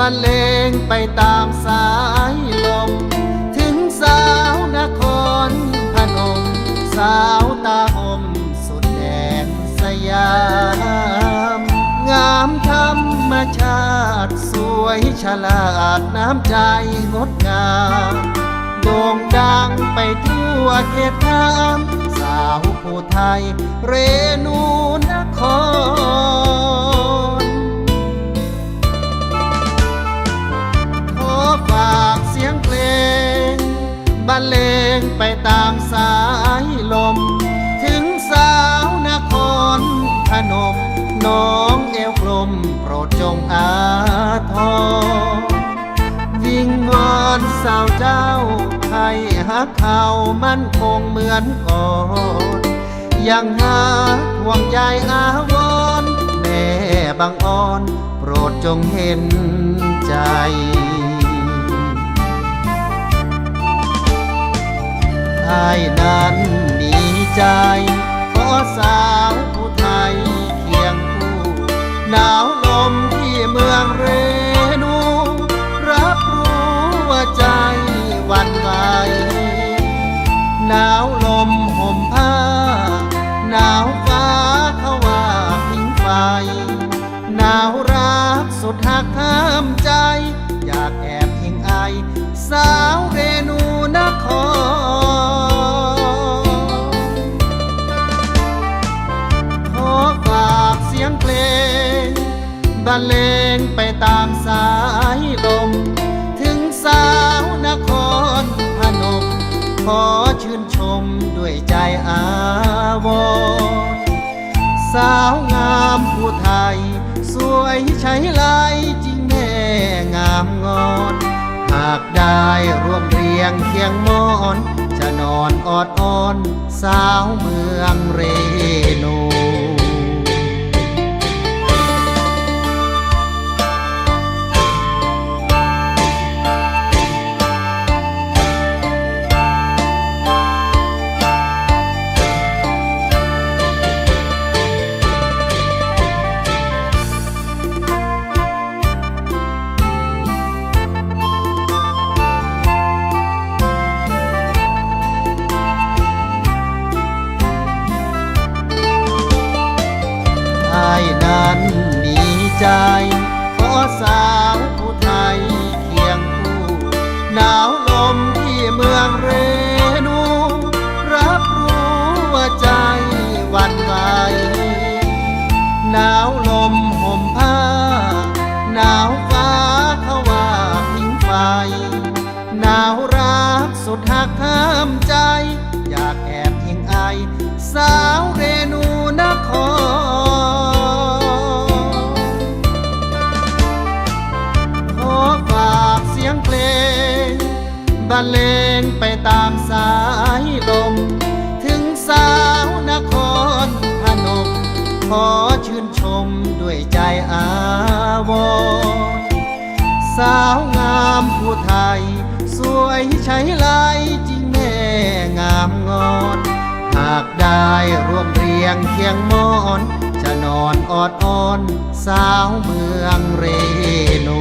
บรรเลงไปตามสายลม ถึงสาวนครพนม สาวตาอมสุดแดนสยาม งามธรรมชาติสวยฉลาดน้ำใจงดงามโด่งดังไปทั่วเขตน้ำสาวผู้ไทยเรนู งไปตามสายลม ถึงสาวนครพนมน้องเอวกลมโปรดจงอาทรวิงวอนสาวเจ้าให้หักเขามั่นคงเหมือนก่อนยังหาห่วงใยอาวรแม่บางอ่อน โปรดจงเห็นใจ ไอ้นั้นมีใจขอสาวผู้ไทยเคียงคู่หนาวลมที่เมืองเรนู รับรู้ว่าใจหวันไหวหนาวลมห่มผ้า หนาวฟ้าเขาว่าพิงไฟหนาวรักสุดหักห้ามใจ อยากแอบทิ้งไอสาวเร บรรเลงไปตามสายลม ถึงสาวนครพนม ขอชื่นชมด้วยใจอาวรสาวงามผู้ไทย สวยใช้ลายจริงแน่งามงอน หากได้ร่วมเรียงเคียงมอน จะนอนออดอ้อน สาวเมืองเรโน ไอ้นั้นมีใจ ขอสาวผู้ไทยเคียงคู่หนาวลมที่เมืองเรนู รับรู้ว่าใจหวันไหวหนาวลมห่มผ้า หนาวฟ้าเขาว่าพิงไฟ หนาวรักสุดหักห้ามใจ อยากแอบทิ้งไอสาว บรรเลงไปตามสายลม ถึงสาวนครพนม ขอชื่นชมด้วยใจอาวรสาวงามผู้ไทย สวยใช้ลายจริงแม่งามงอนหากได้ร่วมเรียงเคียงมอน จะนอนออดอ้อน สาวเมืองเรนู